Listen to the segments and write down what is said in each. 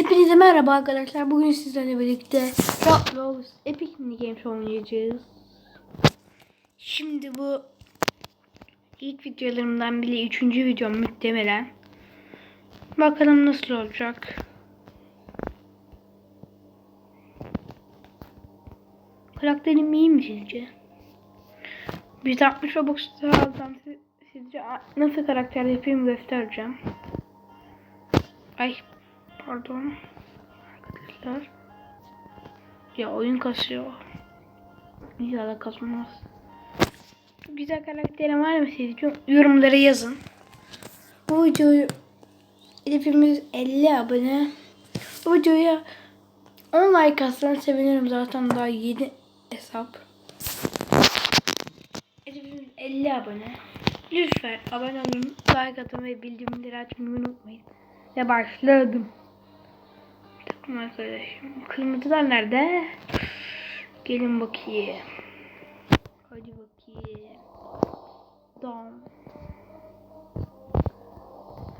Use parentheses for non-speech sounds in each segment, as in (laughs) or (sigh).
Hepinize merhaba arkadaşlar. Bugün sizlerle birlikte Roblox Epic Mini Games oynayacağız. Şimdi bu ilk videolarımdan bile üçüncü videom muhtemelen. Bakalım nasıl olacak. Karakterim iyi mi sizce? 160 Robux'ta alsam siz- sizce nasıl karakter yapayım göstereceğim. Ay pardon. Arkadaşlar. Ya oyun kasıyor. İnşallah kasmaz. Güzel karakterim var mı sizce? Yorumlara yazın. Bu videoyu hedefimiz 50 abone. Bu videoya 10 like atsanız sevinirim zaten daha yeni hesap. Hedefimiz 50 abone. Lütfen abone olun, like atın ve bildirimleri açmayı unutmayın. Ve başladım. Takım arkadaşım. Kırmızılar nerede? Gelin bakayım. Hadi bakayım. Dam.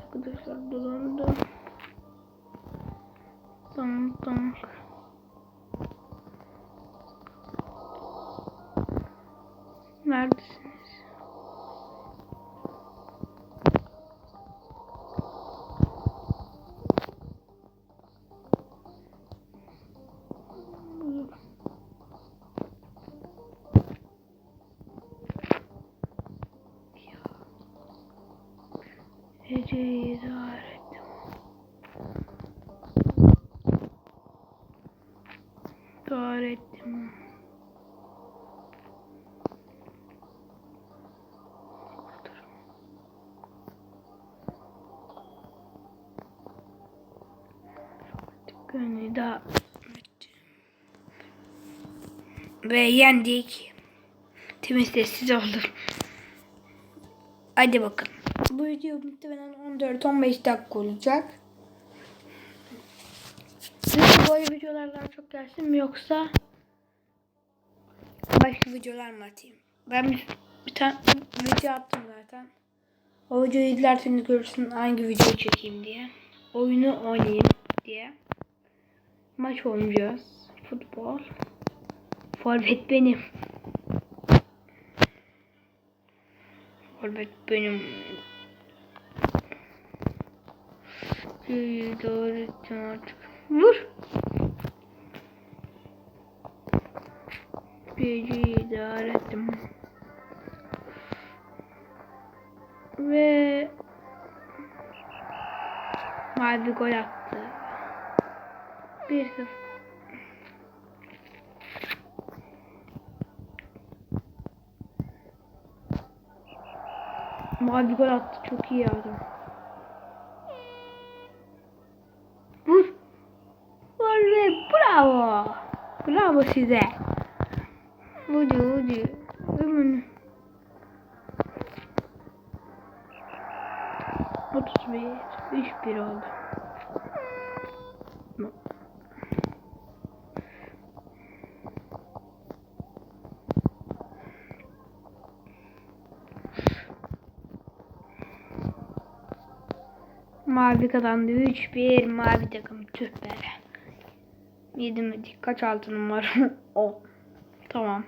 Arkadaşlar dolandı. Dam dam. Neredesiniz? Ettim. Günü daha ve yendik. Temiz sessiz oldum. Hadi bakın. Bu video muhtemelen 14-15 dakika olacak. Sizce böyle videolar daha çok gelsin mi yoksa başka videolar mı atayım? Ben bir, bir tane video attım zaten. O videoyu izlerseniz görürsün hangi videoyu çekeyim diye. Oyunu oynayayım diye. Maç oynayacağız. Futbol. Forvet benim. Forvet benim. Doğru artık. Vur. Geceyi idare ettim. Ve mavi gol attı. 1-0. Mavi gol attı. Çok iyi adam. Vur. Vur ve bravo. Bravo size. Mavi kazandı. 3-1 mavi takım. Tüh be. Yedim. Kaç altınım var? (laughs) o. Tamam.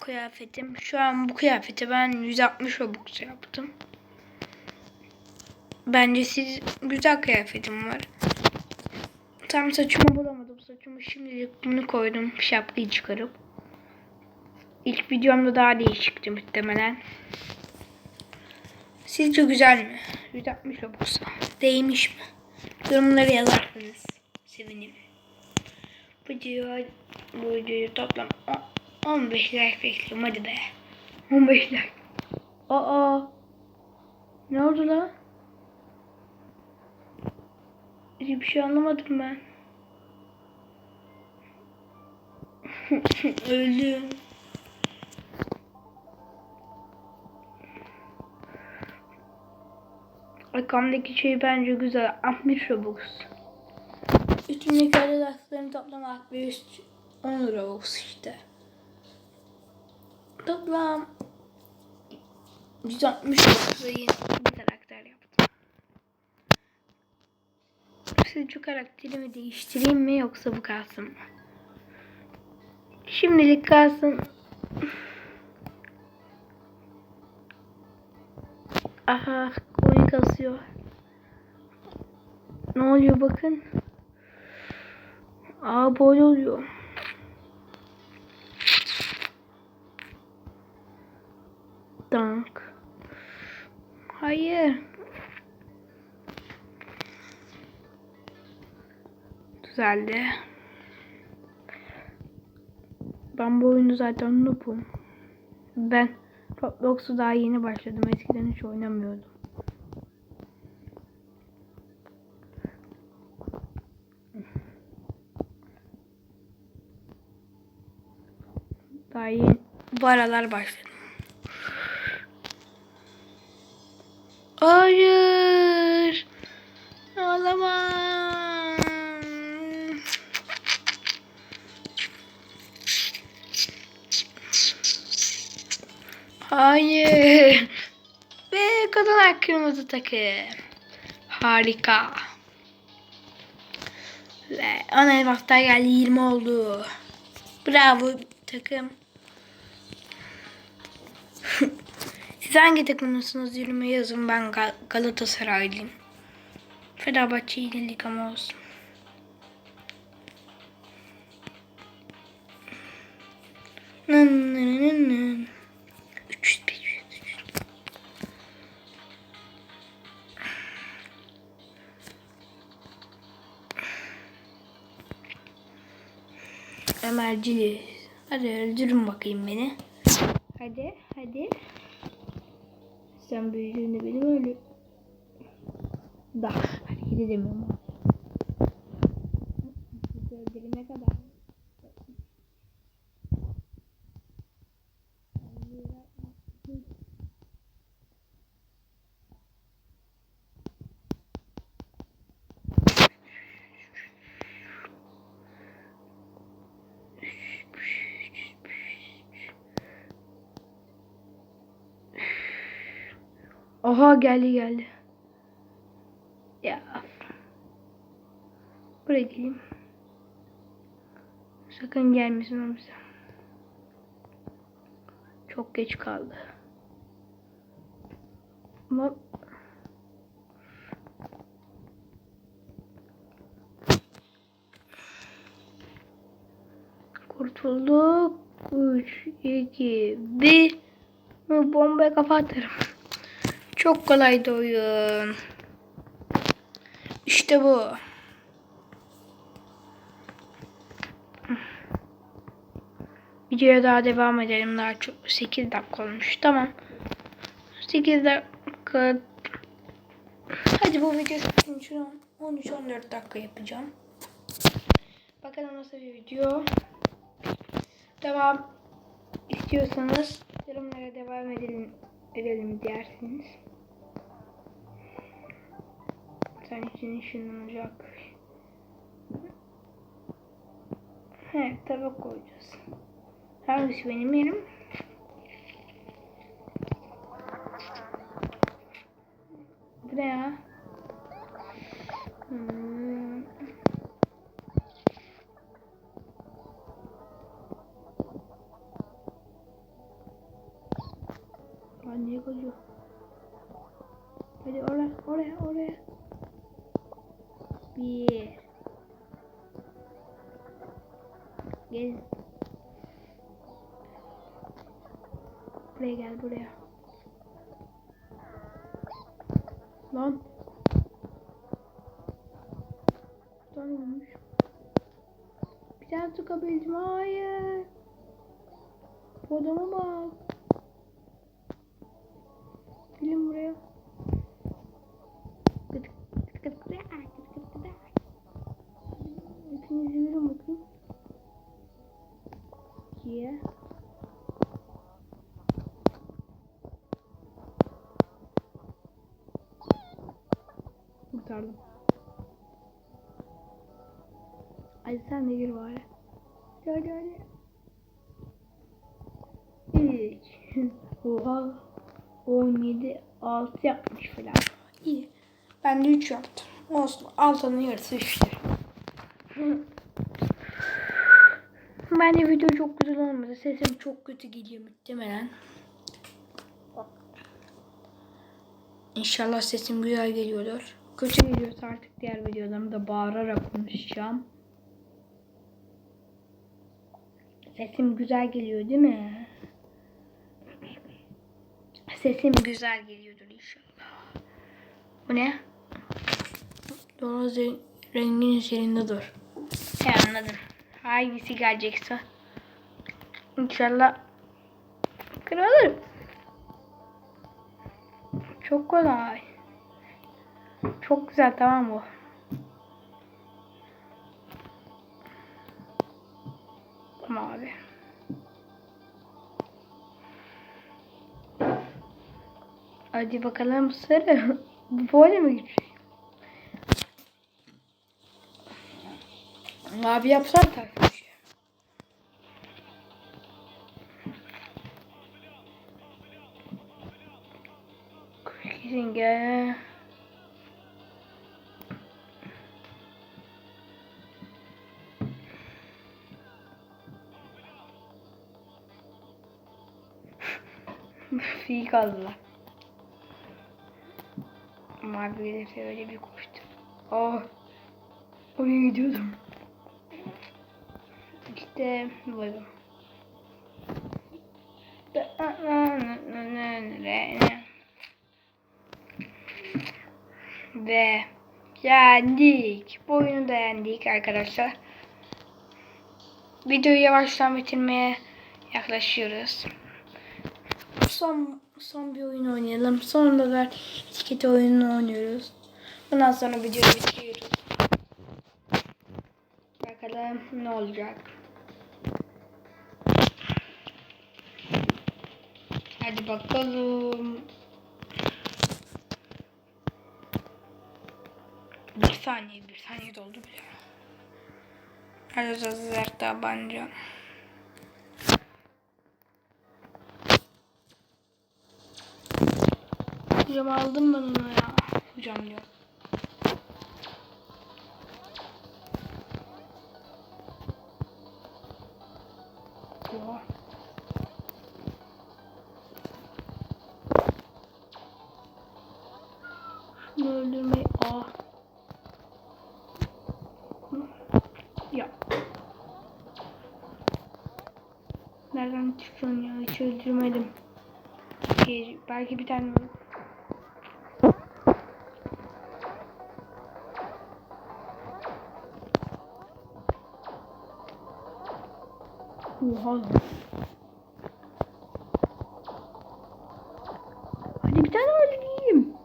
Kıyafetim. Şu an bu kıyafeti ben 160 Robux yaptım. Bence siz güzel kıyafetim var. Tam saçımı bulamadım. Saçımı şimdilik bunu koydum. Şapkayı çıkarıp. İlk videomda daha değişikti muhtemelen. Sizce güzel mi? 160 Robux'a. Değmiş mi? Yorumları yazarsanız sevinirim. Bu videoyu, bu videoyu toplam on- 15 like bekliyorum. Hadi be. 15 like. Aa. Ne oldu lan? Bir şey anlamadım ben. (laughs) Öldüm. Arkamdaki şey bence güzel. 60 Robux. Üstümdeki arkadaşlarım toplam 63 10 Robux işte. Toplam 160 Robux'a yeni bir karakter yaptım. Sizce karakterimi değiştireyim mi yoksa bu kalsın mı? Şimdilik kalsın. Aha kasıyor. Ne oluyor bakın. Aa böyle oluyor. Dank. Hayır. Düzeldi. Ben bu oyunu zaten noob'um. Ben Roblox'u daha yeni başladım. Eskiden hiç oynamıyordum. Yeni bu aralar başladım. Hayır. Ağlamam. Hayır. Ve kazanan kırmızı takım. Harika. Ve ana elmaslar geldi 20 oldu. Bravo takım. Siz hangi takımlısınız yoruma yazın. Ben Gal- Galatasaraylıyım. Fenerbahçe yenildik ama olsun. Nın nın nın nın. 300 500 300. Emercili. Hadi öldürün bakayım beni. Hadi hadi. Sen büyüdüğünde benim öyle. Daha hareket edemiyorum. Aha geldi geldi. Ya. Buraya geleyim. Sakın gelmesin o bize. Çok geç kaldı. Ama Kurtulduk. 3, 2, 1. Bombaya kafa atarım. Çok kolaydı oyun. İşte bu. Videoya daha devam edelim. Daha çok 8 dakika olmuş. Tamam. 8 dakika. Hadi bu video için 13-14 dakika yapacağım. Bakalım nasıl bir video. Devam istiyorsanız yorumlara devam edelim, edelim dersiniz. Sen için ışınlanacak. He, tabak koyacağız. Hangisi benim yerim? Gel. Buraya gel buraya. Lan. Tane olmuş. Bir tane tıkabildim. Hayır. Bu adama bak. Kurtardım. Hadi sen de gir bari. Hadi hadi. Üç. Oha. 17, 6 yapmış falan. İyi. Ben de 3 yaptım. Olsun. Altının yarısı üçtür. (laughs) Bence video çok güzel olmadı. Sesim çok kötü geliyor muhtemelen. İnşallah sesim güzel geliyordur. Kötü geliyorsa artık diğer videolarımda bağırarak konuşacağım. Sesim güzel geliyor değil mi? Sesim güzel geliyordur inşallah. Bu ne? Doğru rengin üzerinde dur. He anladım. Hangisi gelecekse. İnşallah kırılır. Çok kolay. Çok güzel tamam bu. Mavi. Hadi bakalım sarı. (laughs) Bu böyle mi gidecek? Mavi yapsam takmış. Kesin gel. Kaldılar. Mavi öyle bir koştu. Oh. Oraya gidiyordum. İşte böyle. Ve yendik. Bu oyunu da yendik arkadaşlar. Videoyu yavaştan bitirmeye yaklaşıyoruz. Son son bir oyun oynayalım. Sonra da etiket oyununu oynuyoruz. Bundan sonra videoyu bitiriyoruz. Bakalım ne olacak. Hadi bakalım. Bir saniye, bir saniye doldu bile. Hadi hazır tabanca. Hocam aldım ben onu ya. Hocam diyor. Öldürmeyi... Aa. Hı. Ya. Nereden çıkıyorsun ya? Hiç öldürmedim. Belki bir tane Oha. Hadi bir tane öldüreyim.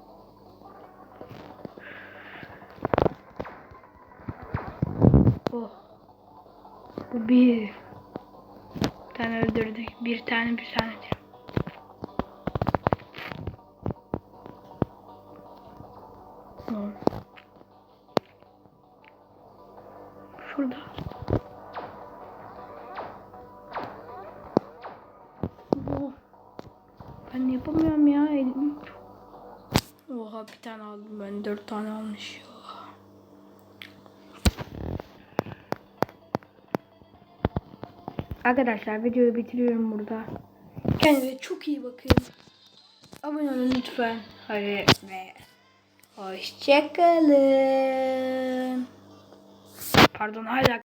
Oh. Bu bir. Bir tane öldürdük. Bir tane bir tane Ben yapamıyorum ya elim. Oha bir tane aldım ben dört tane almış ya. Arkadaşlar videoyu bitiriyorum burada. Kendinize çok iyi bakın. Abone olun lütfen. Hadi ve hoşçakalın. Pardon hala